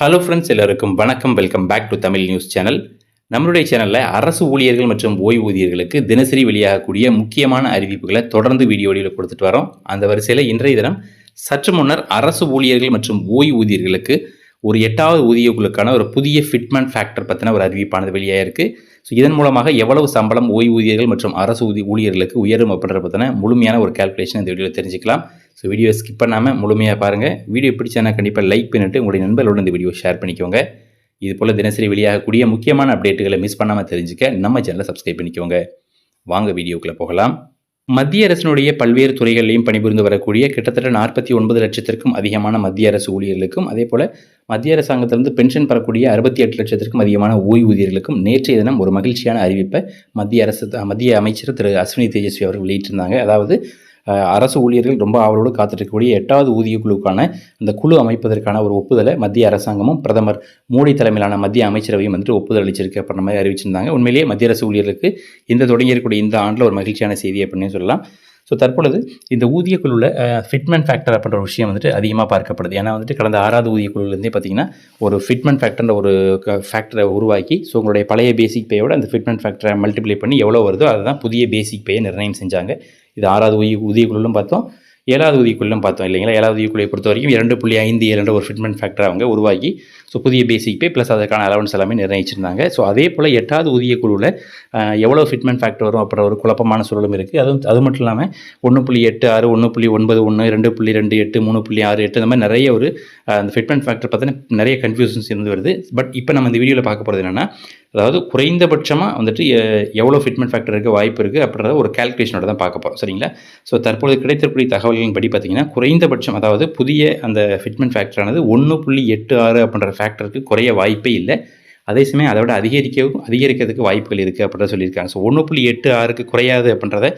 Hello friends எல்லாருக்கும் வணக்கம். Welcome back to Tamil news channel நம்மளுடைய சேனலில் அரசு ஊழியர்கள் மற்றும் ஓய்வூதியர்களுக்கு தினசரி வெளியாகக்கூடிய முக்கியமான அறிவிப்புகளை தொடர்ந்து வீடியோவில் கொடுத்துட்டு வரோம். அந்த வரிசையில் இன்றைய தினம் சற்று முன்னர் அரசு ஊழியர்கள் மற்றும் ஓய்வூதியர்களுக்கு ஒரு எட்டாவது ஊதியர்களுக்கான ஒரு புதிய ஃபிட்மெண்ட் ஃபேக்டர் பற்றின ஒரு அறிவிப்பானது வெளியாயிருக்கு. ஸோ இதன் மூலமாக எவ்வளவு சம்பளம் ஓய்வூதியர்கள் மற்றும் அரசு ஊதி ஊழியர்களுக்கு உயரும் அப்படின்றத பற்றின முழுமையான ஒரு கால்குலேஷன் இந்த வீடியோவில் தெரிஞ்சுக்கலாம். ஸோ வீடியோ ஸ்கிப் பண்ணாமல் முழுமையாக பாருங்கள் வீடியோ பிடிச்சானா கண்டிப்பாக லைக் பண்ணிவிட்டு உங்களுடைய நண்பர்களோட இந்த வீடியோ ஷேர் பண்ணிக்கோங்க. இது போல் தினசரி வெளியாகக்கூடிய முக்கியமான அப்டேட்டுகளை மிஸ் பண்ணாமல் தெரிஞ்சுக்க நம்ம சேனலை சப்ஸ்கிரைப் பண்ணிக்கோங்க. வாங்க வீடியோக்குள்ளே போகலாம். மத்திய அரசினுடைய பல்வேறு துறைகளிலையும் பணிபுரிந்து வரக்கூடிய கிட்டத்தட்ட நாற்பத்தி ஒன்பது லட்சத்திற்கும் அதிகமான மத்திய அரசு ஊழியர்களுக்கும் அதே போல் மத்திய அரசாங்கத்திலிருந்து பென்ஷன் பெறக்கூடிய அறுபத்தி எட்டு லட்சத்திற்கும் அதிகமான ஓய்வூதியர்களுக்கும் நேற்றைய தினம் ஒரு மகிழ்ச்சியான அறிவிப்பை மத்திய அரசு மத்திய அமைச்சர் திரு அஸ்வினி தேஜஸ்வி அவர்கள் வெளியிட்டிருந்தாங்க. அதாவது அரசு ஊழியர்கள் ரொம்ப ஆவலோடு காத்திருக்கக்கூடிய எட்டாவது ஊதிய குழுவுக்கான அந்த குழு அமைப்பதற்கான ஒரு ஒப்புதலை மத்திய அரசாங்கமும் பிரதமர் மோடி தலைமையிலான மத்திய அமைச்சரவையும் வந்துட்டு ஒப்புதல் அளிச்சிருக்கு அப்படின்ற மாதிரி அறிவிச்சிருந்தாங்க. உண்மையிலேயே மத்திய அரசு ஊழியர்களுக்கு இந்த தொடங்கியிருக்கக்கூடிய இந்த ஆண்டில் ஒரு மகிழ்ச்சியான செய்தி அப்படின்னு சொல்லலாம். ஸோ தற்பொழுது இந்த ஊதியக்குழுவில் ஃபிட்மெண்ட் ஃபேக்டர் அப்படின்ற ஒரு விஷயம் வந்துட்டு அதிகமாக பார்க்கப்படுது. ஏன்னா வந்துட்டு கடந்த ஆறாவது ஊதியக்குழுவிலேருந்தே பார்த்தீங்கன்னா ஒரு ஃபிட்மெண்ட் ஃபேக்டர்ன்ற ஒரு ஃபேக்டரை உருவாக்கி ஸோ உங்களுடைய பழைய பேசிக் பேயோட அந்த ஃபிட்மெண்ட் ஃபேக்டரை மல்டிப்ளை பண்ணி எவ்வளோ வருதோ அதுதான் புதிய பேசிக் பேயை நிர்ணயம் செஞ்சாங்க. இது ஆறாவது ஊதிய ஊதிய பார்த்தோம். ஏழாவது உதவிக்குள்ளும் பார்த்தோம் இல்லைங்களா? ஏழாவது ஊதியக்குழுவை பொறுத்த வரைக்கும் இரண்டு புள்ளி ஐந்து இரண்டு ஒரு ஃபிட்மெண்ட் ஃபேக்டர் அவங்க உருவாக்கி ஸோ புதிய பேசிக் பே ப்ளஸ் அதற்கான அலவன்ஸ் எல்லாமே நிர்ணயிச்சிருந்தாங்க. ஸோ அதே போல் எட்டாவது ஊதியக்குழுவில் எவ்வளோ ஃபிட்மெண்ட் ஃபேக்டர் வரும் அப்புறம் ஒரு குழப்பமான சூழலும் இருக்குது அதுவும் அது மட்டும் இல்லாமல் ஒன்று புள்ளி எட்டு ஆறு ஒன்று புள்ளி ஒன்பது ஒன்று ரெண்டு புள்ளி ரெண்டு எட்டு மூணு புள்ளி ஆறு எட்டு இந்த மாதிரி நிறைய ஒரு அந்த ஃபிட்மெண்ட் ஃபேக்டர் பார்த்தீங்கன்னா நிறைய கன்ஃபியூஷன்ஸ் இருந்து வருது. பட் இப்போ நம்ம இந்த வீடியோவில் பார்க்க போகிறது என்னென்னா அதாவது குறைந்தபட்சமாக வந்துட்டு எவ்வளோ ஃபிட்மெண்ட் ஃபேக்டர் இருக்க வாய்ப்பு இருக்குது அப்படின்றத ஒரு கால்குலேஷனோட தான் பார்க்க போகிறோம் சரிங்களா? ஸோ தற்போது கிடைத்திருக்கூடிய தகவல்களின் படி பார்த்தீங்கன்னா குறைந்தபட்சம் அதாவது புதிய அந்த ஃபிட்மெண்ட் ஃபேக்டரானது ஒன்று புள்ளி எட்டு ஆறு அப்படின்ற ஃபேக்டருக்கு குறைய வாய்ப்பே இல்லை. அதே சமயம் அதை விட அதிகரிக்கவும் அதிகரிக்கிறதுக்கு வாய்ப்புகள் இருக்குது அப்படின்றத சொல்லியிருக்காங்க. ஸோ ஒன்று புள்ளி எட்டு ஆறுக்கு குறையாது அப்படின்றத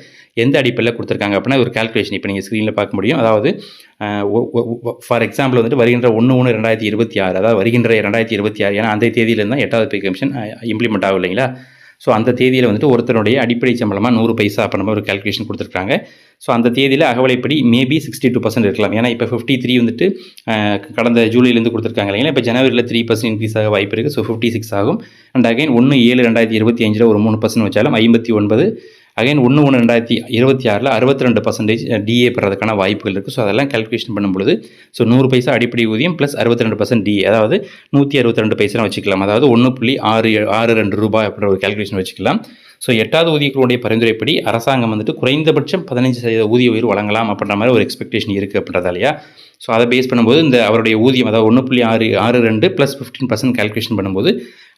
எந்த அடிப்படையில் கொடுத்துருக்காங்க அப்படின்னா ஒரு கால்குலேஷன் இப்போ நீங்கள் ஸ்க்ரீனில் பார்க்க முடியும். அதாவது ஃபார் எக்ஸாம்பிள் வந்துட்டு வருகின்ற ஒன்று ஒன்று ரெண்டாயிரத்தி இருபத்தி ஆறு அதாவது வருகின்ற ரெண்டாயிரத்தி இருபத்தி ஆறு ஏன்னா அந்த தேதியிலேருந்து தான் எட்டாவது பே கமிஷன் இம்ப்ளிமெண்ட் ஆகும் இல்லைங்களா? ஸோ அந்த தேதியில் வந்துட்டு ஒருத்தருடைய அடிப்படை சம்பளமாக நூறு பைசா அப்போ நம்ம ஒரு கால்குலேஷன் கொடுத்துருக்காங்க ஸோ அந்த தேதியில் அகவலைப்படி மேபி சிக்ஸ்டி டூ பர்சன்ட் இருக்கலாம். ஏன்னா இப்போ ஃபிஃப்டி த்ரீ வந்துட்டு கடந்த ஜூலிலேருந்து கொடுத்துருக்காங்க இல்லைங்களா? இப்போ ஜனவரியில் த்ரீ பர்சன்ட் இன்க்ரீஸ் ஆக வாய்ப்பு இருக்குது ஸோ ஃபிஃப்டி சிக்ஸ் ஆகும். அண்ட் அகைன் ஒன்று ஏழு ரெண்டாயிரத்தி இருபத்தி அஞ்சில் ஒரு மூணு பர்சன்ட் வச்சாலும் ஐம்பத்தி ஒன்பது அகைன் ஒன்று ஒன்று ரெண்டாயிரத்தி இருபத்தி ஆறில் அறுபத்தி ரெண்டு பர்சன்டேஜ் டிஏ பெறதுக்கான வாய்ப்புகள் இருக்குது ஸோ அதெல்லாம் கால்குலேஷன் பண்ணும்பொழுது ஸோ நூறு பைசா அடிப்படை ஊதியம் ப்ளஸ் அறுபத்தி ரெண்டு பர்சன்ட் டிஏ அதாவது நூற்றி அறுபத்தி ரெண்டு பைசா வச்சுக்கலாம். அதாவது ஒன்று புள்ளி ஆறு ஆறு ரெண்டு ரூபாய் அப்படின்ற ஒரு கால்குலேஷன் வச்சுக்கலாம். ஸோ எட்டாவது ஊதியர்களுடைய பரிந்துரைப்படி அரசாங்கம் வந்துட்டு குறைந்தபட்சம் பதினஞ்சு சதவீத ஊதிய உயர்வு வழங்கலாம் அப்படின்ற மாதிரி ஒரு எக்ஸ்பெக்டேஷன் இருக்குது அப்படின்றதாலையா ஸோ அதை பேஸ் பண்ணும்போது இந்த அவருடைய ஊதியம் அதாவது ஒன்று புள்ளி ஆறு ஆறு ரெண்டு ப்ளஸ் ஃபிஃப்டீன் பர்சன்ட் கால்குலேஷன் பண்ணும்போது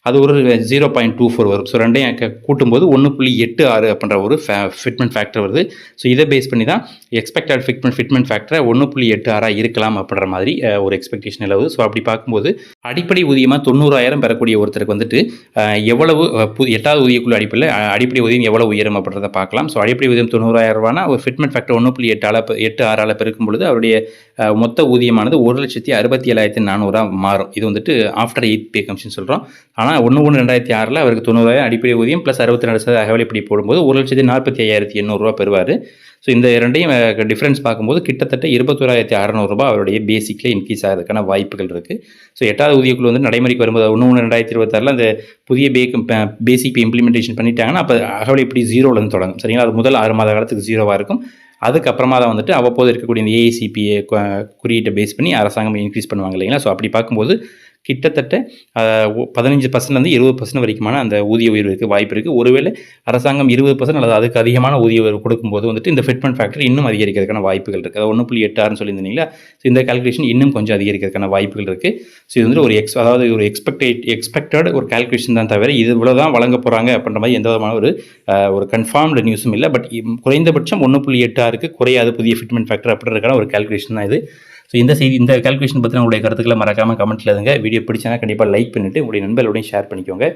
அது ஒரு ஜீரோ பாயிண்ட் டூ ஃபோர் வரும். ஸோ ரெண்டையும் கூட்டும்போது ஒன்று புள்ளி எட்டு ஆறு அப்படின்ற ஒரு ஃபிட்மெண்ட் ஃபேக்டர் வருது. ஸோ இதை பேஸ் பண்ணி தான் எக்ஸ்பெக்டட் ஃபிட்மெண்ட் ஃபிட்மெண்ட் ஃபேக்டரை ஒன்று புள்ளி எட்டு ஆறாக இருக்கலாம் அப்படின்ற மாதிரி ஒரு எக்ஸ்பெக்டேஷன் நிலவுது. ஸோ அப்படி பார்க்கும்போது அடிப்படை ஊதியமாக தொண்ணூறாயிரம் பெறக்கூடிய ஒருத்தருக்கு வந்துட்டு எவ்வளவு பு- எட்டாவது ஊதியக்குள்ள அடிப்படையில் அடிப்படை ஊதியம் எவ்வளோ உயரும் அப்படின்றத பார்க்கலாம். ஸோ அடிப்படை ஊதியம் தொண்ணூறாயிரம் ரூபானா ஒரு ஃபிட்மெண்ட் ஃபேக்டர் ஒன்று புள்ளி எட்டு ஆள எட்டு ஆறால் பெருக்கும் பொழுது அவருடைய மொத்த ஊதியமானது ஒரு லட்சத்தி அறுபத்தி ஏழாயிரத்தி நானூறாக மாறும். இது வந்துட்டு ஆஃப்டர் எயிட் பே கமிஷன் சொல்கிறோம் ஆனால் ஒன்று ஒன்று ரெண்டாயிரத்தி ஆறில் அவருக்கு தொண்ணூறாயிரம் அடிப்படை ஊதியம் ப்ளஸ் அறுபத்தி ரெண்டு சதவீத அகவலைப்படி போடும்போது ஒரு லட்சத்தி நாற்பத்தி ஐயாயிரத்தி எண்ணூறுரூவா பெறுவார். ஸோ இந்த ரெண்டையும் டிஃப்ரென்ஸ் பார்க்கும்போது கிட்டத்தட்ட இருபத்தோராயிரத்தி அறநூறுபா அவருடைய பேசிக்கில் இன்க்ரீஸ் ஆகிறதுக்கான வாய்ப்புகள் இருக்குது ஸோ எட்டாவது ஊதியக்குழு வந்து நடைமுறைக்கு வரும்போது ஒன்று ஒன்று ரெண்டாயிரத்தி இருபத்தாறில் அந்த புதிய பேக்கு பேசிக் இம்ப்ளிமெண்டேஷன் பண்ணிட்டாங்கன்னா அப்போ அகவலை இப்படி ஜீரோலேருந்து தொடங்கும். சரிங்களா? அது முதல் ஆறு மாத காலத்துக்கு ஜீரோவாக இருக்கும். அதுக்கப்புறமா தான் வந்துட்டு அவ்வப்போது இருக்கக்கூடிய இந்த ஏஐசிபிஏ குறியீட்டை பேஸ் பண்ணி அரசாங்கம் இன்க்ரீஸ் பண்ணுவாங்க இல்லைங்களா? ஸோ அப்படி பார்க்கும்போது கிட்டத்தட்ட பதினஞ்சு பர்சன்ட்லேருந்து இருபது பர்சன்ட் வரைக்குமான அந்த ஊதிய உயர்வுக்கு வாய்ப்பு இருக்குது ஒருவேளை அரசாங்கம் இருபது பர்சன்ட் அல்லது அதுக்கு அதிகமான ஊதிய உயர்வு கொடுக்கும்போது வந்துட்டு இந்த ஃபிட்மெண்ட் ஃபேக்டர் இன்னும் அதிகரிக்கிறதுக்கான வாய்ப்புகள் இருக்குது அது ஒன்று புள்ளி எட்டு ஆறுன்னு சொல்லியிருந்தீங்களா ஸோ இந்த கால்குலேஷன் இன்னும் கொஞ்சம் அதிகரிக்கிறதுக்கான வாய்ப்புகள் இருக்குது ஸோ இது வந்து ஒரு எக்ஸ் அதாவது ஒரு எக்ஸ்பெக்டேட் எக்ஸ்பெக்டட் ஒரு கால்குலேஷன் தான் தவிர இது இவ்வளோ தான் வழங்க போகிறாங்க அப்படின்ற மாதிரி எந்த விதமான ஒரு ஒரு கன்ஃபார்ம்டு நியூஸும் இல்லை. பட் குறைந்தபட்சம் ஒன்று புள்ளி எட்டு ஆறுக்கு குறையாது புதிய ஃபிட்மெண்ட் ஃபேக்டர் அப்படின்றதுக்கான ஒரு கால்குலேஷன் தான் இது. ஸோ இந்த செய்தி இந்த கால்குலேஷன் பற்றின உங்களுடைய கருத்துக்களை மறக்காமல் கமெண்ட்டில் இருங்க வீடியோ பிடிச்சனா கண்டிப்பாக லைக் பண்ணிவிட்டு உங்களுடைய நண்பர்களோடையும் ஷேர் பண்ணிக்கோங்க.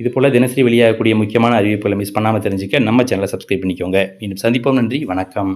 இது போல் தினசரி வெளியாகக்கூடிய முக்கியமான அறிவிப்புகளை மிஸ் பண்ணாமல் தெரிஞ்சுக்க நம்ம சேனலை சப்ஸ்கிரைப் பண்ணிக்கோங்க. மீண்டும் சந்திப்போம். நன்றி. வணக்கம்.